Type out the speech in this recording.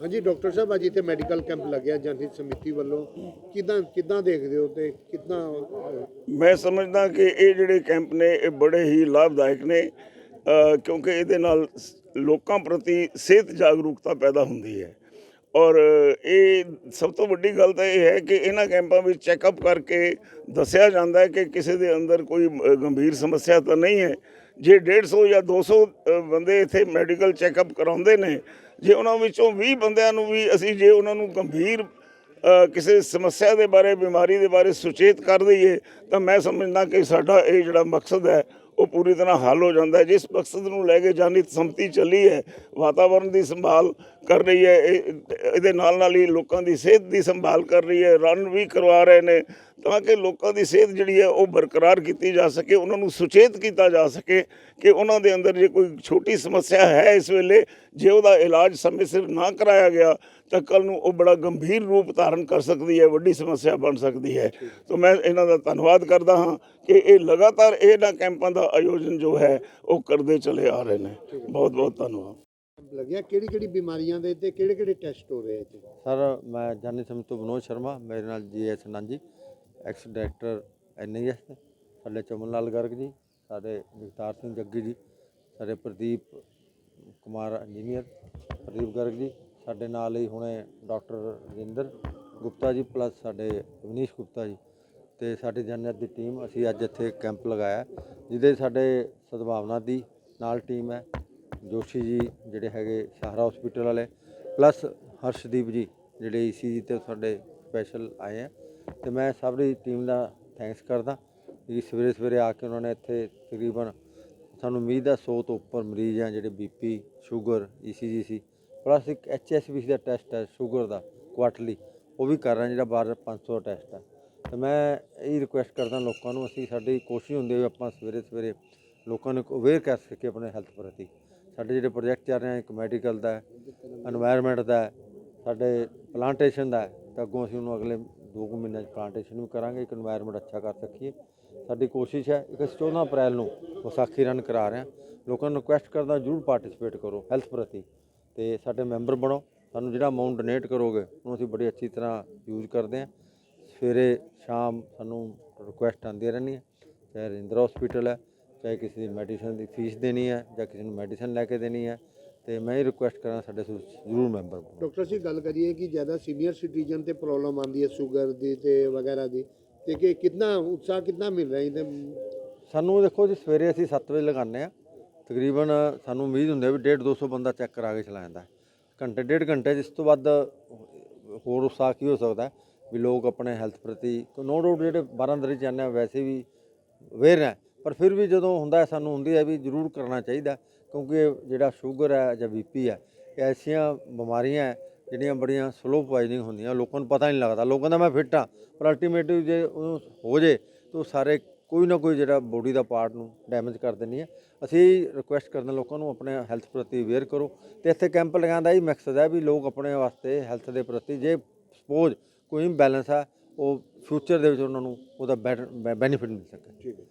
ਹਾਂਜੀ, ਡਾਕਟਰ ਸਾਹਿਬ, ਅੱਜ ਇੱਥੇ ਮੈਡੀਕਲ ਕੈਂਪ ਲੱਗਿਆ ਜਨਹਿਤ ਸਮਿਤੀ ਵੱਲੋਂ। ਕਿਦਾਂ ਕਿਦਾਂ ਦੇਖਦੇ ਹੋ ਤੇ ਕਿਦਾਂ ਮੈਂ ਸਮਝਦਾ ਕਿ ਇਹ ਜਿਹੜੇ ਕੈਂਪ ਨੇ, ਇਹ ਬੜੇ ਹੀ ਲਾਭਦਾਇਕ ਨੇ ਕਿਉਂਕਿ ਇਹਦੇ ਨਾਲ ਲੋਕਾਂ ਪ੍ਰਤੀ ਸਿਹਤ ਜਾਗਰੂਕਤਾ ਪੈਦਾ ਹੁੰਦੀ ਹੈ। ਔਰ ਇਹ ਸਭ ਤੋਂ ਵੱਡੀ ਗੱਲ ਤਾਂ ਇਹ ਹੈ ਕਿ ਇਹਨਾਂ ਕੈਂਪਾਂ ਵਿੱਚ ਚੈੱਕਅਪ ਕਰਕੇ ਦੱਸਿਆ ਜਾਂਦਾ ਹੈ ਕਿ ਕਿਸੇ ਦੇ ਅੰਦਰ ਕੋਈ ਗੰਭੀਰ ਸਮੱਸਿਆ ਤਾਂ ਨਹੀਂ ਹੈ ਜੇ 150 ਜਾਂ 200 ਅ, ਬੰਦੇ ਇੱਥੇ ਮੈਡੀਕਲ ਚੈੱਕਅਪ ਕਰਾਉਂਦੇ ਨੇ ਜੇ ਉਹਨਾਂ ਵਿੱਚੋਂ 20 ਬੰਦਿਆਂ ਨੂੰ ਵੀ ਅਸੀਂ ਜੇ ਉਹਨਾਂ ਨੂੰ ਗੰਭੀਰ ਕਿਸੇ ਸਮੱਸਿਆ ਦੇ ਬਾਰੇ ਬਿਮਾਰੀ ਦੇ ਬਾਰੇ ਸੁਚੇਤ ਕਰ ਦਈਏ ਤਾਂ ਮੈਂ ਸਮਝਦਾ ਕਿ ਸਾਡਾ ਇਹ ਜਿਹੜਾ ਮਕਸਦ ਹੈ ਉਹ ਪੂਰੀ ਤਰ੍ਹਾਂ ਹੱਲ ਹੋ ਜਾਂਦਾ ਜਿਸ ਮਕਸਦ ਨੂੰ ਲੈ ਕੇ ਜਾਨਿਤ ਸੰਮਤੀ ਚੱਲੀ ਹੈ ਵਾਤਾਵਰਣ ਦੀ ਸੰਭਾਲ ਕਰ ਰਹੀ ਹੈ ਇਹ- ਇਹਦੇ ਨਾਲ ਨਾਲ ਹੀ ਲੋਕਾਂ ਦੀ ਸਿਹਤ ਦੀ ਸੰਭਾਲ ਕਰ ਰਹੀ ਹੈ ਰਨ ਵੀ ਕਰਵਾ ਰਹੇ ਨੇ ਤਾਂ ਕਿ ਲੋਕਾਂ ਦੀ ਸਿਹਤ ਜਿਹੜੀ ਹੈ ਉਹ ਬਰਕਰਾਰ ਕੀਤੀ ਜਾ ਸਕੇ ਉਹਨਾਂ ਨੂੰ ਸੁਚੇਤ ਕੀਤਾ ਜਾ ਸਕੇ ਕਿ ਉਹਨਾਂ ਦੇ ਅੰਦਰ ਜੇ ਕੋਈ ਛੋਟੀ ਸਮੱਸਿਆ ਹੈ ਇਸ ਵੇਲੇ ਜੇ ਉਹਦਾ ਇਲਾਜ ਸਮੇਂ ਸਿਰ ਨਾ ਕਰਾਇਆ ਗਿਆ ਤਾਂ ਕੱਲ ਨੂੰ ਉਹ ਬੜਾ ਗੰਭੀਰ ਰੂਪ ਧਾਰਨ ਕਰ ਸਕਦੀ ਹੈ ਵੱਡੀ ਸਮੱਸਿਆ ਬਣ ਸਕਦੀ ਹੈ। ਤਾਂ ਮੈਂ ਇਹਨਾਂ ਦਾ ਧੰਨਵਾਦ ਕਰਦਾ ਹਾਂ ਕਿ ਇਹ ਲਗਾਤਾਰ ਇਹਨਾਂ ਕੈਂਪਾਂ ਦਾ ਆਯੋਜਨ ਜੋ ਹੈ ਉਹ ਕਰਦੇ ਚਲੇ ਆ ਰਹੇ ਨੇ। ਬਹੁਤ ਬਹੁਤ ਧੰਨਵਾਦ। ਲੱਗਿਆ ਕਿਹੜੀ ਕਿਹੜੀ ਬਿਮਾਰੀਆਂ ਦੇ ਤੇ ਕਿਹੜੇ ਕਿਹੜੇ ਟੈਸਟ ਹੋ ਰਹੇ ਇੱਥੇ? ਸਰ ਮੈਂ ਜਾਨੀ ਸਮਿਤ ਤੋਂ ਵਿਨੋਦ ਸ਼ਰਮਾ ਮੇਰੇ ਨਾਲ ਜੀ ਐਸ ਜੀ ਐਕਸ ਡਾਇਰੈਕਟਰ ਐਨਆਈਐਸ ਸਾਡੇ ਚਮਨ ਲਾਲ ਗਰਗ ਜੀ, ਸਾਡੇ ਜਗਤਾਰ ਸਿੰਘ ਜੱਗੀ ਜੀ, ਸਾਡੇ ਪ੍ਰਦੀਪ ਕੁਮਾਰ ਇੰਜੀਨੀਅਰ, ਪ੍ਰਦੀਪ ਗਰਗ ਜੀ, ਸਾਡੇ ਨਾਲ ਹੀ ਹੁਣੇ ਡਾਕਟਰ ਰਜਿੰਦਰ ਗੁਪਤਾ ਜੀ ਪਲੱਸ ਸਾਡੇ ਵਿਨੀਸ਼ ਗੁਪਤਾ ਜੀ ਤੇ ਸਾਡੀ ਜਨਰਲ ਦੀ ਟੀਮ ਅਸੀਂ ਅੱਜ ਇੱਥੇ ਕੈਂਪ ਲਗਾਇਆ, ਜਿਹਦੇ ਸਾਡੇ ਸਦਭਾਵਨਾ ਦੀ ਨਾਲ ਟੀਮ ਹੈ, ਜੋਸ਼ੀ ਜੀ ਜਿਹੜੇ ਹੈਗੇ ਸਹਾਰਾ ਹਸਪੀਟਲ ਵਾਲੇ, ਪਲੱਸ ਹਰਸ਼ਦੀਪ ਜੀ, ਜਿਹੜੇ ਈਸੀਜੀ ਤੇ ਸਾਡੇ ਸਪੈਸ਼ਲ ਆਏ ਆ। ਤੇ ਮੈਂ ਸਭ ਦੀ ਟੀਮ ਦਾ ਥੈਂਕਸ ਕਰਦਾ ਜਿਹੜੀ ਸਵੇਰੇ ਸਵੇਰੇ ਆ ਕੇ ਉਹਨਾਂ ਨੇ ਇੱਥੇ ਤਕਰੀਬਨ ਸਾਨੂੰ ਉਮੀਦ ਹੈ 100 ਤੋਂ ਉੱਪਰ ਮਰੀਜ਼ ਆ ਜਿਹੜੇ ਬੀਪੀ ਸ਼ੂਗਰ ਈਸੀਜੀਸੀ ਪਲੱਸ ਇੱਕ ਐਚਐਸਬੀਸੀ ਦਾ ਟੈਸਟ ਹੈ ਸ਼ੂਗਰ ਦਾ ਕੁਆਟਰਲੀ ਉਹ ਵੀ ਕਰ ਰਹੇ ਜਿਹੜਾ ਬਾਰ 500 ਟੈਸਟ ਹੈ ਤੇ ਮੈਂ ਇਹ ਰਿਕੁਐਸਟ ਕਰਦਾ ਲੋਕਾਂ ਨੂੰ, ਅਸੀਂ ਸਾਡੀ ਕੋਸ਼ਿਸ਼ ਹੁੰਦੀ ਹੈ ਆਪਾਂ ਸਵੇਰੇ ਸਵੇਰੇ ਲੋਕਾਂ ਨੂੰ ਅਵੇਅਰ ਕਰ ਸਕੀਏ ਆਪਣੇ ਹੈਲਥ ਪ੍ਰਤੀ। ਸਾਡੇ ਜਿਹੜੇ ਪ੍ਰੋਜੈਕਟ ਚੱਲ ਰਹੇ ਆ, ਇੱਕ ਮੈਡੀਕਲ ਦਾ ਹੈ ਦਾ ਸਾਡੇ ਪਲਾਂਟੇਸ਼ਨ ਦਾ ਹੈ, ਤਾਂ ਅੱਗੋਂ ਅਸੀਂ ਉਹਨੂੰ ਅਗਲੇ 2 ਮਹੀਨਿਆਂ 'ਚ ਪਲਾਂਟੇਸ਼ਨ ਵੀ ਕਰਾਂਗੇ, ਇੱਕ এনवायरमेंट ਅੱਛਾ ਕਰ ਸਕੀਏ। ਸਾਡੀ ਕੋਸ਼ਿਸ਼ ਹੈ ਕਿ 14 ਅਪ੍ਰੈਲ ਨੂੰ ਵਿਸਾਖੀ ਰਨ ਕਰਾ ਰਹੇ ਹਾਂ। ਲੋਕਾਂ ਨੂੰ ਰਿਕੁਐਸਟ ਕਰਦਾ, ਜਰੂਰ ਪਾਰਟਿਸਿਪੇਟ ਕਰੋ ਹੈਲਥ ਪ੍ਰਤੀ। ਤੇ ਸਾਡੇ ਮੈਂਬਰ ਬਣੋ, ਸਾਨੂੰ ਜਿਹੜਾ ਅਮਾਉਂਟ ਡੋਨੇਟ ਕਰੋਗੇ, ਉਹਨੂੰ ਅਸੀਂ ਬੜੀ ਅੱਛੀ ਤਰ੍ਹਾਂ ਯੂਜ਼ ਕਰਦੇ ਹਾਂ। ਸਵੇਰੇ, ਸ਼ਾਮ ਸਾਨੂੰ ਰਿਕੁਐਸਟ ਆਉਂਦੀਆਂ ਰਹਿੰਦੀਆਂ, ਚਾਹੇ ਰਿੰਦਰ ਹਸਪੀਟਲ ਹੈ, ਚਾਹੇ ਕਿਸੇ ਦੀ ਮੈਡੀਸਨ ਦੀ ਫੀਸ ਦੇਣੀ ਹੈ, ਜਾਂ ਕਿਸੇ ਨੂੰ ਮੈਡੀਸਨ ਲੈ ਕੇ ਦੇਣੀ ਹੈ। ਤੇ ਮੈਂ ਇਹ ਰਿਕੁਐਸਟ ਕਰਾਂ ਸਾਡੇ ਜ਼ਰੂਰ ਮੈਂਬਰ ਬਣੋ ਡਾਕਟਰ ਜੀ ਗੱਲ ਕਰੀਏ ਕਿ ਜ਼ਿਆਦਾ ਸੀਨੀਅਰ ਸਿਟੀਜ਼ਨ ਤੇ ਪ੍ਰੋਬਲਮ ਆਉਂਦੀ ਹੈ ਸ਼ੂਗਰ ਦੀ ਤੇ ਵਗੈਰਾ ਦੀ ਤੇ ਕਿ ਕਿੰਨਾ ਉਤਸ਼ਾਹ ਕਿੰਨਾ ਮਿਲ ਰਿਹਾ ਇਹਦੇ ਸਾਨੂੰ ਦੇਖੋ ਜੀ ਸਵੇਰੇ ਅਸੀਂ 7 ਵਜੇ ਲਗਾਉਂਦੇ ਆ ਤਕਰੀਬਨ ਸਾਨੂੰ ਉਮੀਦ ਹੁੰਦੀ ਹੈ ਵੀ 1.5 200 ਬੰਦਾ ਚੈੱਕ ਕਰਾ ਕੇ ਚਲਾ ਜਾਂਦਾ ਹੈ। ਘੰਟੇ ਡੇਢ ਘੰਟੇ ਇਸ ਤੋਂ ਵੱਧ ਹੋਰ ਉਤਸ਼ਾਹ ਕੀ ਹੋ ਸਕਦਾ ਹੈ? ਵੀ ਲੋਕ ਆਪਣੇ ਹੈਲਥ ਪ੍ਰਤੀ ਨੋ ਡਾਊਟ ਜਿਹੜੇ 12 ਦਰੀ ਜਾਂਦੇ ਆ ਵੈਸੇ ਵੀ ਅਵੇਅਰ ਹੈ ਪਰ ਫਿਰ ਵੀ ਜਦੋਂ ਹੁੰਦਾ ਹੈ ਸਾਨੂੰ ਹੁੰਦੀ ਹੈ ਵੀ ਜ਼ਰੂਰ ਕਰਨਾ ਚਾਹੀਦਾ ਕਿਉਂਕਿ ਜਿਹੜਾ ਸ਼ੂਗਰ ਹੈ ਜਾਂ ਬੀਪੀ ਹੈ ਐਸੀਆਂ ਬਿਮਾਰੀਆਂ ਜਿਹੜੀਆਂ ਬੜੀਆਂ ਸਲੋ ਪੋਇਜ਼ਨਿੰਗ ਹੁੰਦੀਆਂ, ਲੋਕਾਂ ਨੂੰ ਪਤਾ ਨਹੀਂ ਲੱਗਦਾ। ਲੋਕਾਂ ਦਾ ਮੈਂ ਫਿੱਟ ਹਾਂ, ਪਰ ਅਲਟੀਮੇਟਲੀ ਜੇ ਉਹ ਹੋ ਜੇ, ਤਾਂ ਉਹ ਸਾਰੇ ਕੋਈ ਨਾ ਕੋਈ ਜਿਹੜਾ ਬੋਡੀ ਦਾ ਪਾਰਟ ਨੂੰ ਡੈਮੇਜ ਕਰ ਦਿੰਦੀ ਹੈ। ਅਸੀਂ ਰਿਕੁਐਸਟ ਕਰਦੇ ਲੋਕਾਂ ਨੂੰ ਆਪਣੇ ਹੈਲਥ ਪ੍ਰਤੀ ਅਵੇਅਰ ਕਰੋ ਤੇ ਇੱਥੇ ਕੈਂਪ ਲਗਾਉਣ ਦਾ ਇਹ ਮਕਸਦ ਹੈ ਵੀ ਲੋਕ ਆਪਣੇ ਵਾਸਤੇ ਹੈਲਥ ਦੇ ਪ੍ਰਤੀ ਜੇ ਸਪੋਜ਼ ਕੋਈ ਇੰਬੈਲੈਂਸ ਹੈ, ਉਹ ਫਿਊਚਰ ਦੇ ਵਿੱਚ ਉਹਨਾਂ ਨੂੰ ਉਹਦਾ ਬੈਨੀਫਿਟ ਮਿਲ ਸਕੇ। ਠੀਕ ਹੈ।